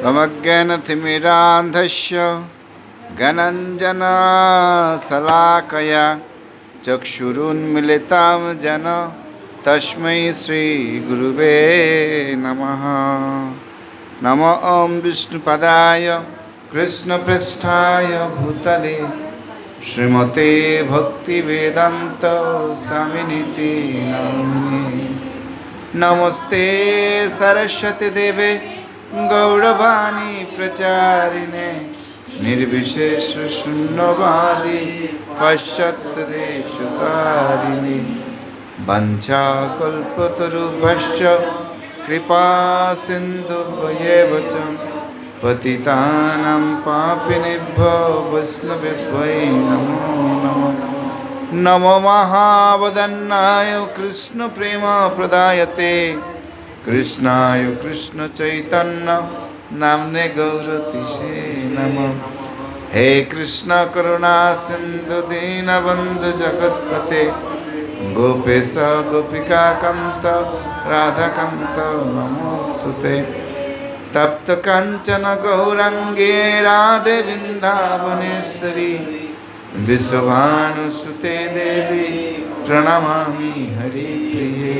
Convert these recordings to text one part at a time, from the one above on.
प्रमज्ञानतिमिरान्धस्य गणञ्जनशलाकया चक्षुरुन्मिलितां जन तस्मै श्रीगुरुवे नमः नम ॐ विष्णुपदाय कृष्णपृष्ठाय भूतले श्रीमते भक्तिवेदान्त स्वामिनिति গৌরবাণী প্রচারিণে নির্বিশেষ শূন্যবাদী পাশ্চাত্য দেশ তারিণী। বাঞ্ছা কল্পতরুভ্যশ্চ কৃপা সিন্ধু বচন। পতিতানাং পাপিনেভ্য বৈষ্ণবেভ্যৈ নমো নমঃ। নমো মহাবদন্নায় কৃষ্ণপ্রেমা প্রদায়তে। কৃষ্ণায় কৃষ্ণ চৈতন্য নামনে গৌরতিষে নম। হে কৃষ্ণ করুণা সিন্ধু দীনবন্ধু জগৎপতে গোপেশ গোপিকাকান্ত, রাধাকান্ত নমস্তুতে। তপ্ত কাঞ্চন গৌরঙ্গে রাধে বৃন্দাবনেশ্বরী, বিশ্বভানুসুতে দেবী প্রণমামি হরি প্রিয়ে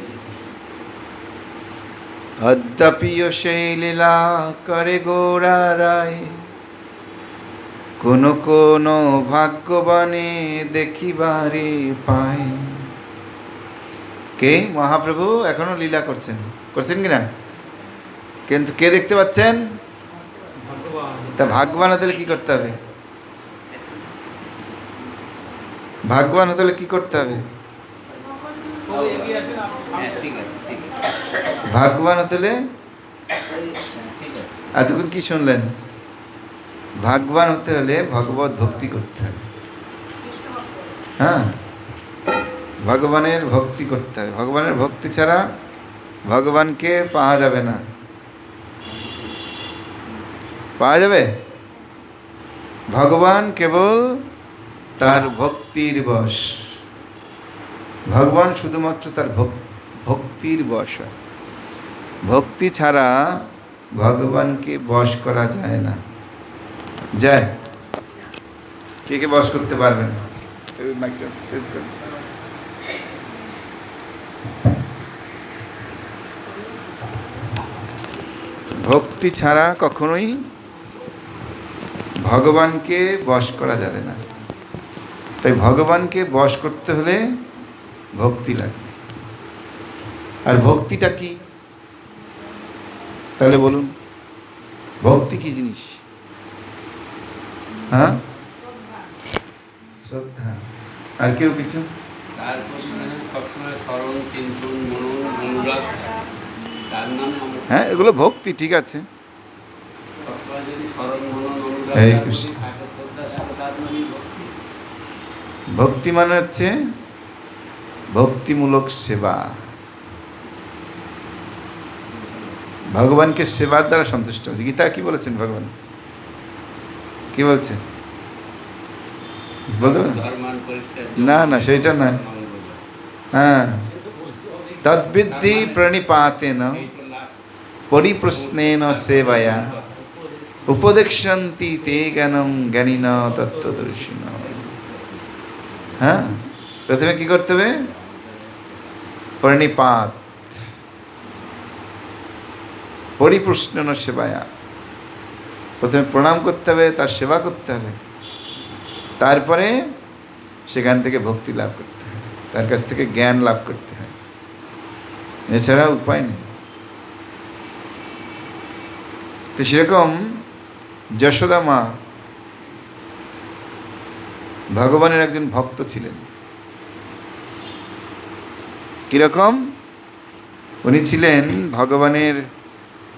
অদ্যাপিও সেই লীলা করে গোরা রায়। কোন কোন ভাগ্যবানে দেখিবারে পায়। কে? মহাপ্রভু এখনও লীলা করছেন। করছেন কি না কিন্তু কে দেখতে পাচ্ছেন? তা ভাগ্যবান হতে হলে কি করতে হবে? ভাগ্যবান হতে হলে কি করতে হবে? হ্যাঁ ঠিক আছে। ভাগ্যবান হতে এতক্ষণ কি শুনলেন? ভাগবান হতে হলে ভগবত ভক্তি করতে হবে। হ্যাঁ? ভগবানের ভক্তি করতে হবে। ভগবানের ভক্তি ছাড়া ভগবানকে পাওয়া যাবে না। পাওয়া যাবে? ভগবান কেবল তার ভক্তির বশ। ভগবান শুধুমাত্র তার ভক- ভক্তির বশ। ভক্তি ছাড়া ভগবানকে বশ করা যায় না। যায় কে কে বশ করতে পারবেন। ভক্তি ছাড়া কখনোই ভগবানকে বশ করা যাবে না। তাই ভগবানকে বশ করতে হলে ভক্তি লাগবে আর ভক্তিটা কি? তাহলে বলুন। ভক্তি কি জিনিস? হ্যাঁ? শ্রদ্ধা। আর কেউ কিছু? তার সবসময় স্মরণ চিন্তন মনন অনুরাগ তার নাম হ্যাঁ এগুলো ভক্তি ঠিক আছে। ভক্তি মানে হচ্ছে ভক্তিমূলক সেবা। ভগবানকে সেবার দ্বারা সন্তুষ্ট হচ্ছে গীতা কি বলেছেন ভগবান? কি বলছে? বলতে না, না, সেইটা না। হ্যাঁ। তদ্বৃদ্ধি প্রণিপাতেন। পরিপ্রশ্নেন সেবায়া উপদেক্ষন্তি তে জ্ঞানম জ্ঞানীন তত্ত্বদর্শিন। হ্যাঁ? প্রথমে কি করতে হবে? প্রণিপাত। পরিপ্রশ্ন সেবায়া। প্রথমে প্রণাম করতে হবে, তার সেবা করতে হবে। তারপরে সেখান থেকে ভক্তি লাভ করতে হয়। তার কাছ থেকে জ্ঞান লাভ করতে হয়। এছাড়া উপায় নেই। তো সেরকম যশোদা মা ভগবানের একজন ভক্ত ছিলেন। কীরকম? উনি ছিলেন ভগবানের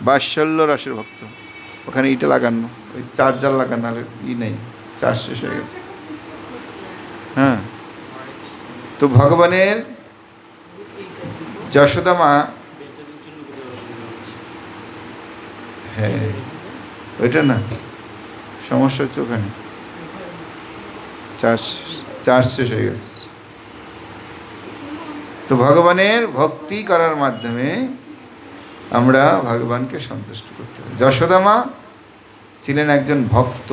বাৎসল্য রসের ভক্ত। ওখানে ইটা লাগানো ওই চার্জার লাগানো আর ই নেই, চার্জ শেষ হয়ে গেছে। হ্যাঁ। তো ভগবানের যশোদা মা হ্যাঁ ওইটা না, সমস্যা হচ্ছে ওখানে। চার্জ চার্জ শেষ হয়ে গেছে। তো ভগবানের ভক্তি করার মাধ্যমে আমরা ভগবানকে সন্তুষ্ট করতে হবে যশোদা মা ছিলেন একজন ভক্ত।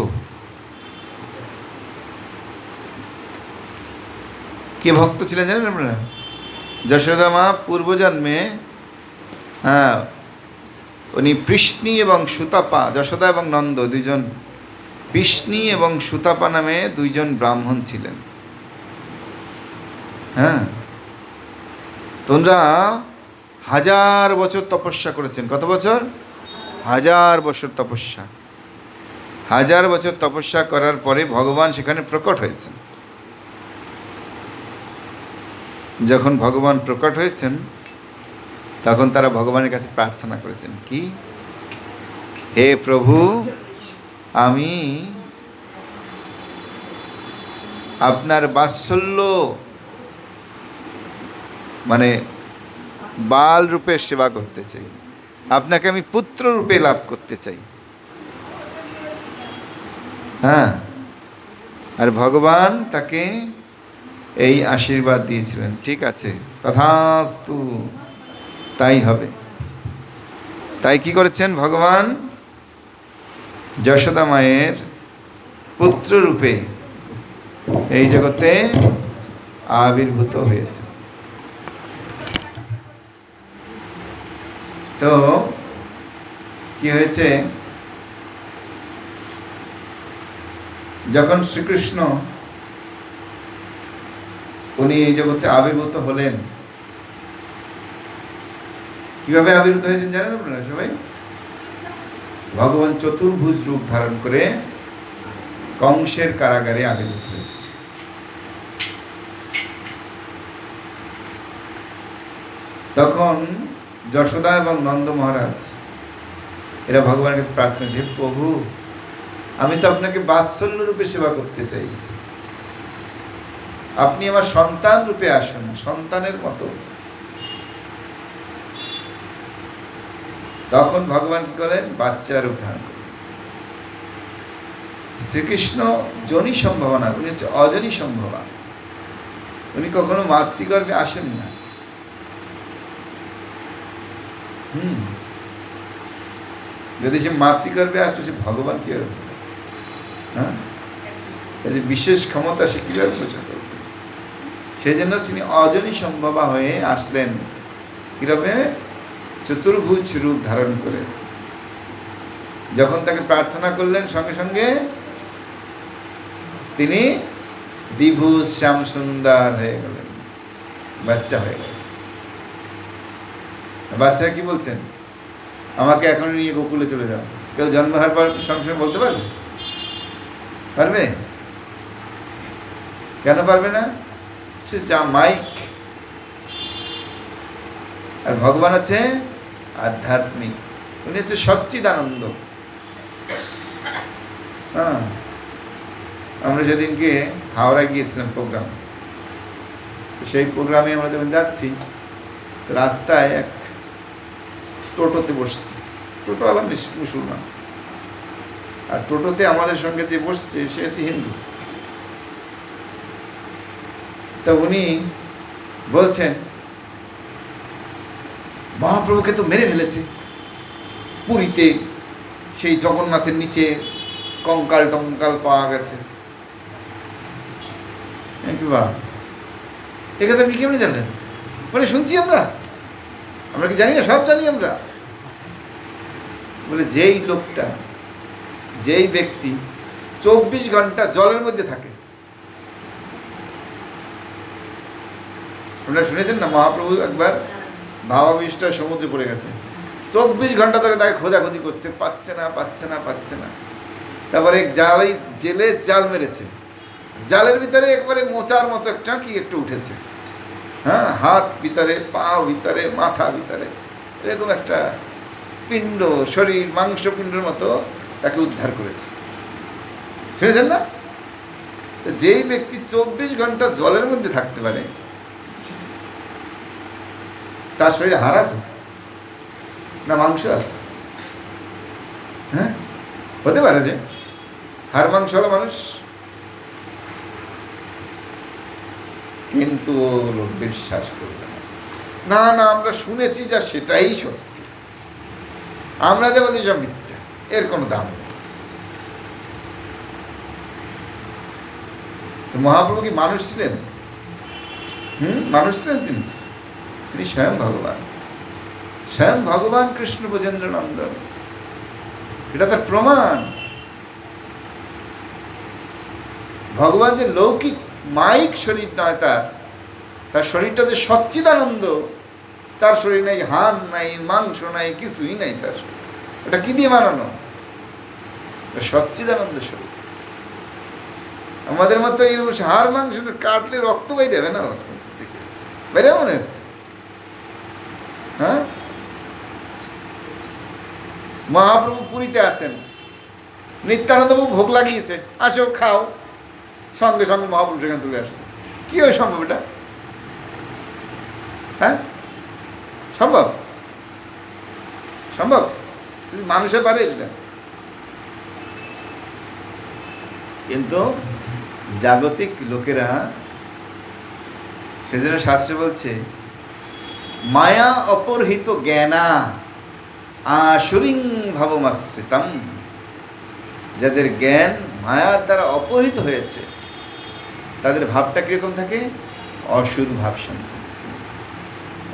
কে ভক্ত ছিলেন জানেন আপনারা? যশোদা মা পূর্বজন্মে হ্যাঁ উনি কৃষ্ণী এবং সুতাপা, যশোদা এবং নন্দ দুইজন কৃষ্ণী এবং সুতাপা নামে দুইজন ব্রাহ্মণ ছিলেন। হ্যাঁ তোমরা হাজার বছর তপস্যা করেছেন। কত বছর? হাজার বছর তপস্যা। হাজার বছর তপস্যা করার পরে ভগবান সেখানে প্রকট হয়েছেন। যখন ভগবান প্রকট হয়েছেন, তখন তারা ভগবানের কাছে প্রার্থনা করেছেন, কি? হে প্রভু, আমি আপনার বাৎসল্য মানে বাল রূপে সেবা করতে চাই। আপনাকে আমি পুত্র রূপে লাভ করতে চাই। হ্যাঁ। আর ভগবান তাকে এই আশীর্বাদ দিয়েছিলেন। ঠিক আছে। তথাস্তু তাই হবে। তাই কি করেছেন ভগবান? যশোদা মায়ের পুত্র রূপে এই জগতে আবির্ভূত হয়েছে তো কি হয়েছে? যখন শ্রীকৃষ্ণ উনি এই জগতে আবির্ভূত হলেন, কীভাবে আবির্ভূত হয়েছেন জানেন আপনারা সবাই? ভগবান চতুর্ভুজ রূপ ধারণ করে কংসের কারাগারে আবির্ভূত হয়েছে। তখন যশোদা এবং নন্দ মহারাজ, এরা ভগবানের কাছে প্রার্থনা "হে প্রভু, আমি তো আপনাকে বাৎসল্য রূপে সেবা করতে চাই। আপনি আমার সন্তান রূপে আসুন, সন্তানের মতো। তখন ভগবান কি করেন বাচ্চা রূপ ধারণ করেন শ্রীকৃষ্ণ জনি সম্ভাবনা, উনি হচ্ছে অজনী সম্ভাবনা। উনি কখনো মাতৃগর্ভে আসেন না। হুম। যদি সে মাতৃগর্ভে আসতো, সে ভগবান কীভাবে? হ্যাঁ? যে বিশেষ ক্ষমতা সে কীভাবে প্রচার করবে? সেই জন্য তিনি অজনী সম্ভবা হয়ে আসলেন। কীভাবে চতুর্ভুজ রূপ ধারণ করে। যখন তাকে প্রার্থনা করলেন, সঙ্গে সঙ্গে তিনি দ্বিভুজ শ্যাম সুন্দর হয়ে গেলেন। বাচ্চা হয়ে গেলেন। বাচ্চা কি বলছেন? আমাকে এখন নিয়ে গোকুলে চলে যাও। কেউ জন্ম হওয়ার পর সঙ্গে বলতে পারবে? পারবে? কেন পারবে না? সে যা মাইক। আর ভগবান হচ্ছে আধ্যাত্মিক। উনি হচ্ছে সচ্চিদানন্দ। হ্যাঁ। আমরা সেদিনকে হাওড়া গিয়েছিলাম প্রোগ্রাম। সেই প্রোগ্রামে আমরা যখন যাচ্ছি তো রাস্তায় এক টোটোতে বসছি। টোটোওয়ালা মিস- মুসলমান। আর টোটোতে আমাদের সঙ্গে যে বসছে, সে হচ্ছে হিন্দু। তা উনি বলছেন, মহাপ্রভুকে তো মেরে ফেলেছে। পুরীতে সেই জগন্নাথের নিচে কঙ্কাল টঙ্কাল পাওয়া গেছে। বা এ আপনি কেমনি জানলেন? বলে শুনছি আমরা। আমরা কি জানি না? সব জানি আমরা। বলে যেই লোকটা, যেই ব্যক্তি চব্বিশ ঘণ্টা জলের মধ্যে থাকে। আপনারা শুনেছেন না? মহাপ্রভু একবার ভাবাবিষ্ট সমুদ্রে পড়ে গেছে। চব্বিশ ঘণ্টা ধরে তাকে খোঁজাখুঁজি করছে, পাচ্ছে না পাচ্ছে না পাচ্ছে না। তারপরে জালাই জেলে জাল মেরেছে। জালের ভিতরে একবারে মোচার মতো একটা কি একটু উঠেছে। হ্যাঁ হাত ভিতরে, পা ভিতরে, মাথা ভিতরে, এরকম একটা পিণ্ড, শরীর, মাংস পিণ্ডের মতো তাকে উদ্ধার করেছে। শুনেছেন না? যেই ব্যক্তি চব্বিশ ঘণ্টা জলের মধ্যে থাকতে পারে, তার শরীরে হাড় আছে? না মাংস আছে? হ্যাঁ? হতে পারে যে। হাড় মাংস হলো মানুষ। কিন্তু লোক বিশ্বাস করবে না। না না, আমরা শুনেছি যা সেটাই সত্যি। আমরা যে বলি সব মিথ্যা। এর কোনো দাম নেই। তো মহাপ্রভু কি মানুষ ছিলেন? হুম? মানুষ ছিলেন তিনি? তিনি স্বয়ং ভগবান। স্বয়ং ভগবান কৃষ্ণ ব্রজেন্দ্র নন্দন এটা তার প্রমাণ। ভগবান যে লৌকিক, মাইক শরীর নয় তার তার শরীরটা যে সচ্চিদানন্দ তার শরীর নাই হান নাই, মাংস নাই, কিছুই নাই তার। এটা কি দিয়ে বানানো? সচ্চিদানন্দ শরীর। আমাদের মতো এই হাড়, মাংস কাটলে রক্ত বাইরে যাবে না বাইরে মনে হচ্ছে? হ্যাঁ? মহাপ্রভু পুরীতে আছেন। নিত্যানন্দ বাবু ভোগ লাগিয়েছে। আসো, খাও। সঙ্গে সঙ্গে মহাপ্রভু সেখানে চলে আসছে। কি ওই সম্ভব এটা? হ্যাঁ? সম্ভব? সম্ভব? যদি মানুষে পারে সেটা কিন্তু জাগতিক লোকেরা সেজন্য শাস্ত্রে বলছে, মায়া অপরহিত জ্ঞানা আসুরিং ভাবমাশ্রিতম। যাদের জ্ঞান মায়ার দ্বারা অপহৃত হয়েছে, তাদের ভাবটা কীরকম থাকে? অসুর ভাব সম্পন্ন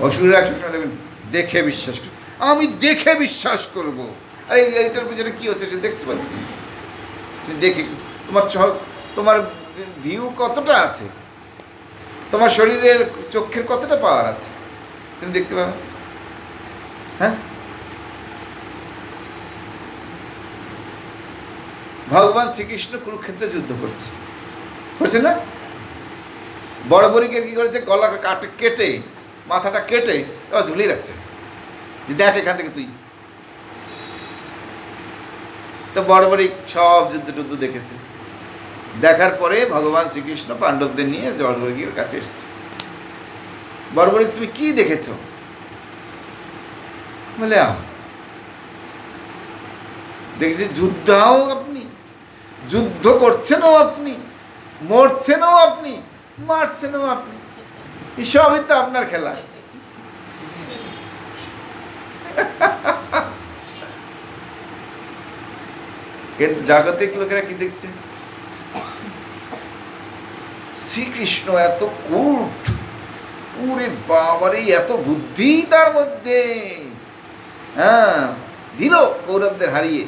অসুররা সবসময় দেখবেন, দেখে বিশ্বাস কর। আমি দেখে বিশ্বাস করব। আরে, এই- এইটার পিছনে কী হচ্ছে সে দেখতে পাচ্ছ তুমি দেখে তোমার তোমার ভিউ কতটা আছে? তোমার শরীরের চোখের কতটা পাওয়ার আছে? তুমি দেখতে পাবে। হ্যাঁ? ভগবান শ্রীকৃষ্ণ কুরুক্ষেত্রে যুদ্ধ করছে। করছে না? বড় বড়িকে কি করেছে? গলা কাটে, কেটে মাথাটা কেটে ও ঝুলিয়ে রাখছে। যে দেখ এখান থেকে তুই। তো বড় বড়ি সব যুদ্ধ টুদ্ধ দেখেছে। দেখার পরে ভগবান শ্রীকৃষ্ণ পাণ্ডবদের নিয়ে বড়বড়ির কাছে এসছে। বড়বড়ি তুমি কি দেখেছ? বলে দেখেছি যুদ্ধাও আপনি, যুদ্ধ করছেনও আপনি, মরছেনও আপনি, মারছেনও আপনি। সবই তো আপনার খেলা। কিন্তু জাগতিক লোকেরা কি দেখছে? শ্রীকৃষ্ণ এত কুট। ওরে বাবারে, এত বুদ্ধি তার মধ্যে। হ্যাঁ দিল কৌরবদের হারিয়ে?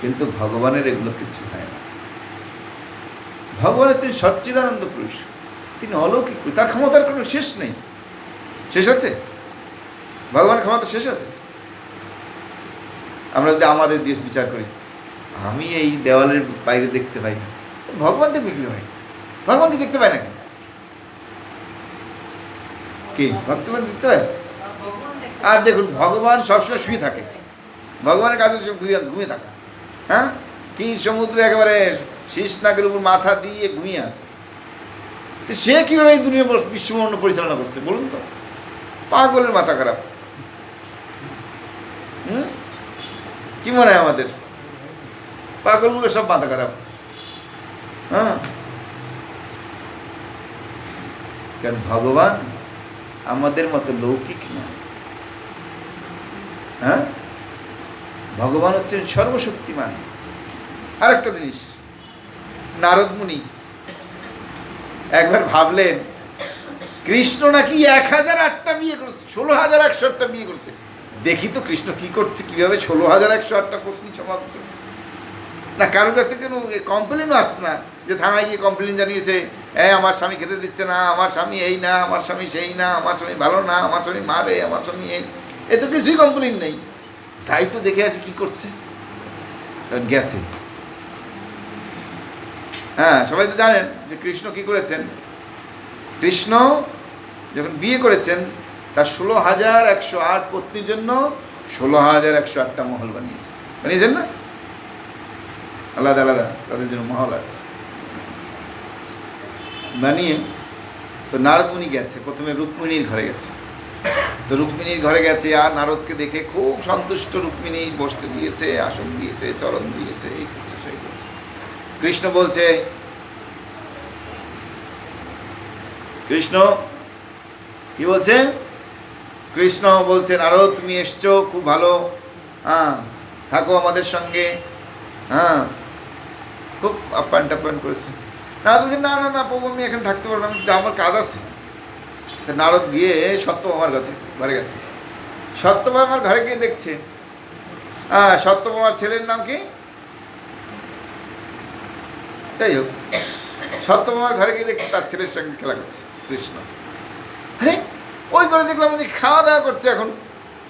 কিন্তু ভগবানের এগুলো কিছু হয় না। ভগবান হচ্ছেন সচ্চিদানন্দ পুরুষ। তিনি অলৌকিক তার ক্ষমতার কোনো শেষ নেই। শেষ আছে? ভগবানের ক্ষমতা শেষ আছে? আমরা যদি আমাদের দেশ বিচার করি, আমি এই দেওয়ালের বাইরে দেখতে পাই না। ভগবান দেখবে কি হয়। ভগবান কি দেখতে পায় নাকি কি? ভক্তবান দেখতে পায়? আর দেখুন, ভগবান সবসময় শুয়ে থাকে। ভগবানের কাছে ঘুমিয়ে থাকা। হ্যাঁ? কি সমুদ্রে একেবারে শীষ নাগের উপর মাথা দিয়ে ঘুমিয়ে আছে। তো সে কীভাবে এই দুনিয়া বিশ্বমণ্ড পরিচালনা করছে বলুন তো? পাগলের মাথা খারাপ। হুম? কি মনে হয় আমাদের? পাগলগুলো সব মাথা খারাপ। হ্যাঁ? কারণ ভগবান আমাদের মতো লৌকিক নয়। হ্যাঁ? ভগবান হচ্ছেন সর্বশক্তিমান। আরেকটা জিনিস। নারদ মুনি একবার ভাবলেন, কৃষ্ণ নাকি এক হাজার আটটা বিয়ে করছে, ষোলো হাজার একশো আটটা বিয়ে করছে। দেখি তো কৃষ্ণ কি করছে, কীভাবে ষোলো হাজার একশো আটটা পত্নী সমাপ্ত না, কারোর কাছ থেকে কোনো কমপ্লেনও আসছে না, যে থানায় গিয়ে কমপ্লেন জানিয়েছে হ্যাঁ আমার স্বামী খেতে দিচ্ছে না, আমার স্বামী এই না, আমার স্বামী সেই না, আমার স্বামী ভালো না, আমার স্বামী মারে, আমার স্বামী এই। এ তো কিছুই কমপ্লেন নেই। তাই তো দেখে আসি কি করছে। তখন গেছে। হ্যাঁ সবাই তো জানেন যে কৃষ্ণ কি করেছেন? কৃষ্ণ যখন বিয়ে করেছেন, তার ষোলো হাজার একশো আট পত্নীর জন্য ষোলো হাজার একশো আটটা মহল বানিয়েছে বানিয়েছেন না? আলাদা আলাদা, তাদের জন্য মহল আছে। বানিয়ে তো নারদমুনি গেছে, প্রথমে রুক্মিণীর ঘরে গেছে। তো রুক্মিণীর ঘরে গেছে, আর নারদকে দেখে খুব সন্তুষ্ট রুক্মিণী বসতে দিয়েছে, আসন দিয়েছে, চরণ দিয়েছে, এই কৃষ্ণ বলছে, কৃষ্ণ, কি বলছে? কৃষ্ণ বলছে, নারদ, তুমি এসছো, খুব ভালো। হ্যাঁ থাকো আমাদের সঙ্গে। হ্যাঁ খুব আপ্যায়ন টাপ্যায়ন করেছে। না বলছে, না না না, প্রভু, আমি এখানে থাকতে পারব আমি যা, আমার কাজ আছে। তা নারদ গিয়ে সত্যভামার কাছে, ঘরে গেছে। সত্যভামার ঘরে গিয়ে দেখছে। হ্যাঁ সত্যভামার ছেলের নাম কি? যাই হোক সত্যভামার ঘরে গিয়ে দেখছি তার ছেলের সঙ্গে খেলা করছে, কৃষ্ণ। আরে, ওই করে দেখলাম যে খাওয়া দাওয়া করছে এখন।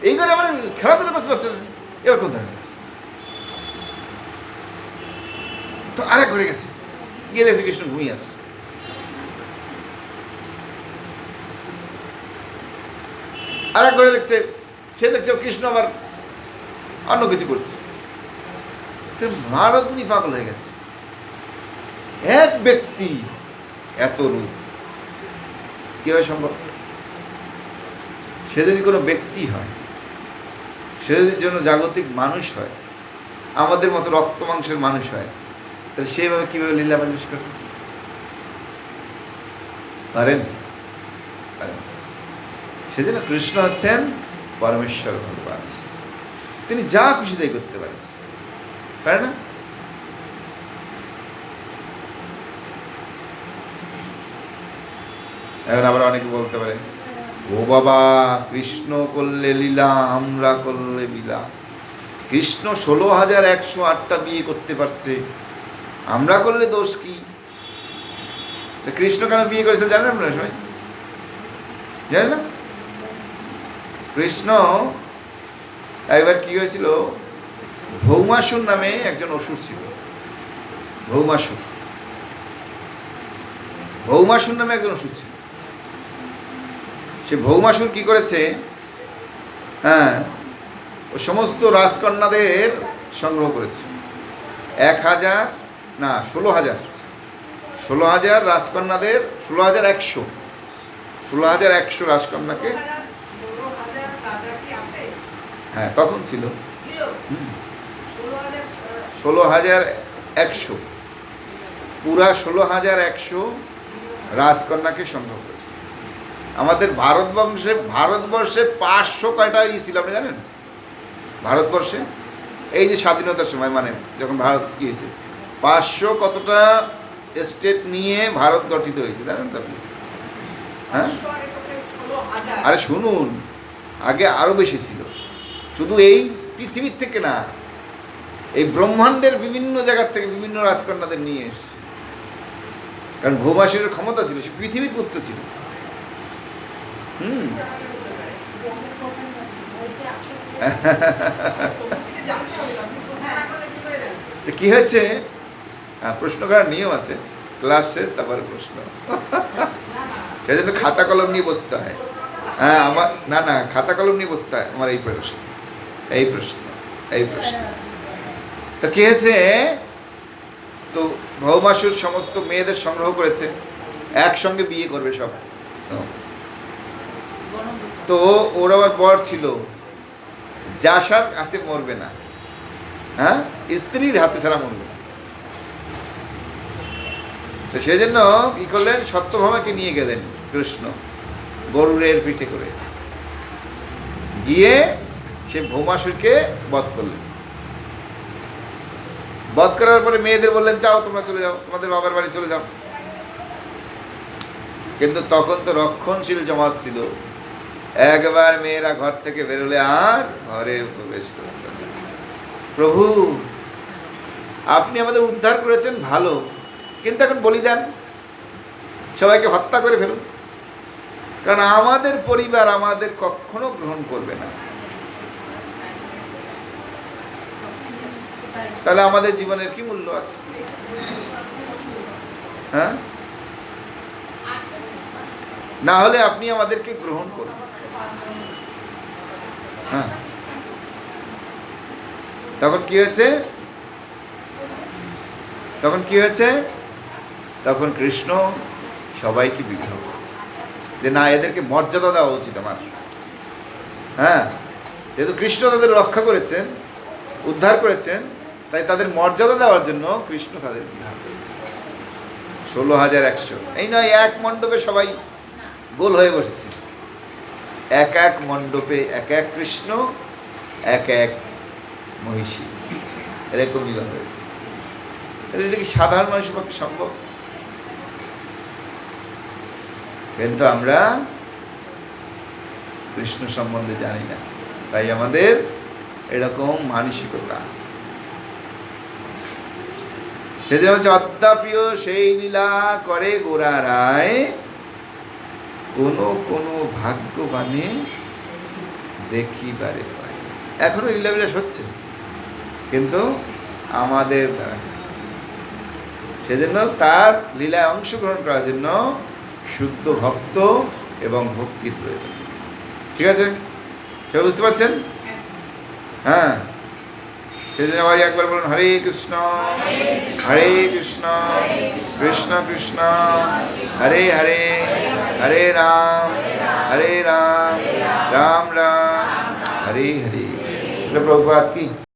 এই করে আমার খেলাধুলা পারছে না। এবার কোন ধরনের? তো আরেক ঘরে গেছে। গিয়ে দেখছে কৃষ্ণ ঘুমিয়ে আসছে আর এক ঘরে দেখছে, সে দেখছে কৃষ্ণ আবার অন্য কিছু করছে। তো ভারতনি পাগল হয়ে গেছে। এক ব্যক্তি এত রূপ। কীভাবে সম্ভব? সে যদি কোনো ব্যক্তি হয়, সে যদি জন্য জাগতিক মানুষ হয়, আমাদের মতো রক্ত মাংসের মানুষ হয়, তাহলে সেইভাবে কীভাবে লীলা মানুষ করে পারেন? পারেন। সেজন্য কৃষ্ণ হচ্ছেন, পরমেশ্বর ভগবান। তিনি যা খুশি তাই করতে পারেন। পারে না? এখন আবার অনেকে বলতে পারে, ও বাবা, কৃষ্ণ করলে লীলা, আমরা করলে লীলা। কৃষ্ণ ষোলো হাজার একশো আটটা বিয়ে করতে পারছে, আমরা করলে দোষ কি? কৃষ্ণ কেন বিয়ে করেছে জানেন আপনারা সবাই? জানেন না? কৃষ্ণ, একবার কি হয়েছিল, ভৌমাসুর নামে একজন অসুর ছিল, ভৌমাসুর। ভৌমাসুর নামে একজন অসুর ছিল। সে ভৌমাসুর কি করেছে? হ্যাঁ ও সমস্ত রাজকন্যাদের সংগ্রহ করেছে। এক হাজার না ষোলো হাজার। ষোলো হাজার রাজকন্যাদের ষোলো হাজার একশো। ষোলো হাজার একশো রাজকন্যাকে? হ্যাঁ তখন ছিল? ষোলো হাজার, একশো। পুরা ষোলো হাজার একশো রাজকন্যাকে সংগ্রহ আমাদের ভারতবংশে ভারতবর্ষে পাঁচশো কয়টা ই ছিল আপনি জানেন? ভারতবর্ষে? এই যে স্বাধীনতার সময় মানে যখন ভারত কী হয়েছে? পাঁচশো কতটা স্টেট নিয়ে ভারত গঠিত হয়েছে, জানেন তো আপনি? হ্যাঁ? আর শুনুন, আগে আরও বেশি ছিল। শুধু এই পৃথিবীর থেকে না, এই ব্রহ্মাণ্ডের বিভিন্ন জায়গার থেকে বিভিন্ন রাজকন্যাদের নিয়ে এসছে। কারণ ভৌমাসের ক্ষমতা ছিল, সে পৃথিবীর পুত্র ছিল হুম তোমাকে জানতে হবে, আপনি কোথায় না করলে কি করে জানবেন? তো কী হয়েছে? হ্যাঁ, প্রশ্ন করার নিয়ম আছে। ক্লাস শেষ তারপরে প্রশ্ন। না, না, সেই জন্য খাতা কলম নিয়ে বসতে হয়। হ্যাঁ আমার না না খাতা কলম নিয়ে বসতে হয়। আমার এই প্রশ্ন এই প্রশ্ন এই প্রশ্ন। তো কি হয়েছে? তো ভৌমাসুর সমস্ত মেয়েদের সংগ্রহ করেছে। একসঙ্গে বিয়ে করবে সব। তো ওর আবার বর ছিল। যাসার হাতে মরবে না। হ্যাঁ? স্ত্রীর হাতে ছাড়া মরবে তো সেই জন্য কি করলেন? সত্যভামাকে নিয়ে গেলেন কৃষ্ণ গরুরের পিঠে করে। গিয়ে সে ভৌমাসুরকে বধ করলেন। বধ করার পরে মেয়েদের বললেন, যাও, তোমরা চলে যাও। তোমাদের বাবার বাড়ি চলে যাও। কিন্তু তখন তো রক্ষণশীল জমাত ছিল। একবার মেয়েরা ঘর থেকে বেরোলে আর ঘরে প্রবেশ করতে প্রভু, আপনি আমাদের উদ্ধার করেছেন, ভালো। কিন্তু এখন বলি দেন সবাইকে হত্যা করে ফেলুন। কারণ আমাদের পরিবার আমাদের কখনো গ্রহণ করবে না। তাহলে আমাদের জীবনের কি মূল্য আছে? হ্যাঁ? না হলে আপনি আমাদেরকে গ্রহণ করুন। হ্যাঁ। তখন কি হয়েছে? তখন কি হয়েছে? তখন কৃষ্ণ সবাইকে বিবাহ করেছে। যে না, এদেরকে মর্যাদা দেওয়া উচিত আমার। হ্যাঁ যেহেতু কৃষ্ণ তাদের রক্ষা করেছেন, উদ্ধার করেছেন, তাই তাদের মর্যাদা দেওয়ার জন্য কৃষ্ণ তাদের বিবাহ করেছে। ষোলো হাজার একশো। এই নয়, এক মণ্ডপে সবাই গোল হয়ে বসেছে। এক এক মণ্ডপে এক এক কৃষ্ণ, এক এক মহিষী। এরকম হয়েছে। এটা কি সাধারণ মানুষের পক্ষে সম্ভব? কিন্তু আমরা কৃষ্ণ সম্বন্ধে জানি না। তাই আমাদের এরকম মানসিকতা। সেদিন হচ্ছে অদ্যাপিও সেই লীলা করে গোরা রায় কোনো কোনো ভাগ্যবানে দেখিবারে পায়। এখনও লীলাবিলাস হচ্ছে কিন্তু আমাদের দ্বারা হচ্ছে। সেজন্য তার লীলায় অংশগ্রহণ করার জন্য শুদ্ধ ভক্ত এবং ভক্তির প্রয়োজন। ঠিক আছে? কেউ বুঝতে পারছেন? হ্যাঁ। সেজন্য আবার একবার বলুন হরে কৃষ্ণ হরে কৃষ্ণ কৃষ্ণ কৃষ্ণ হরে হরে হরে রাম হরে রাম রাম রাম হরে হরে প্রভুপাত কি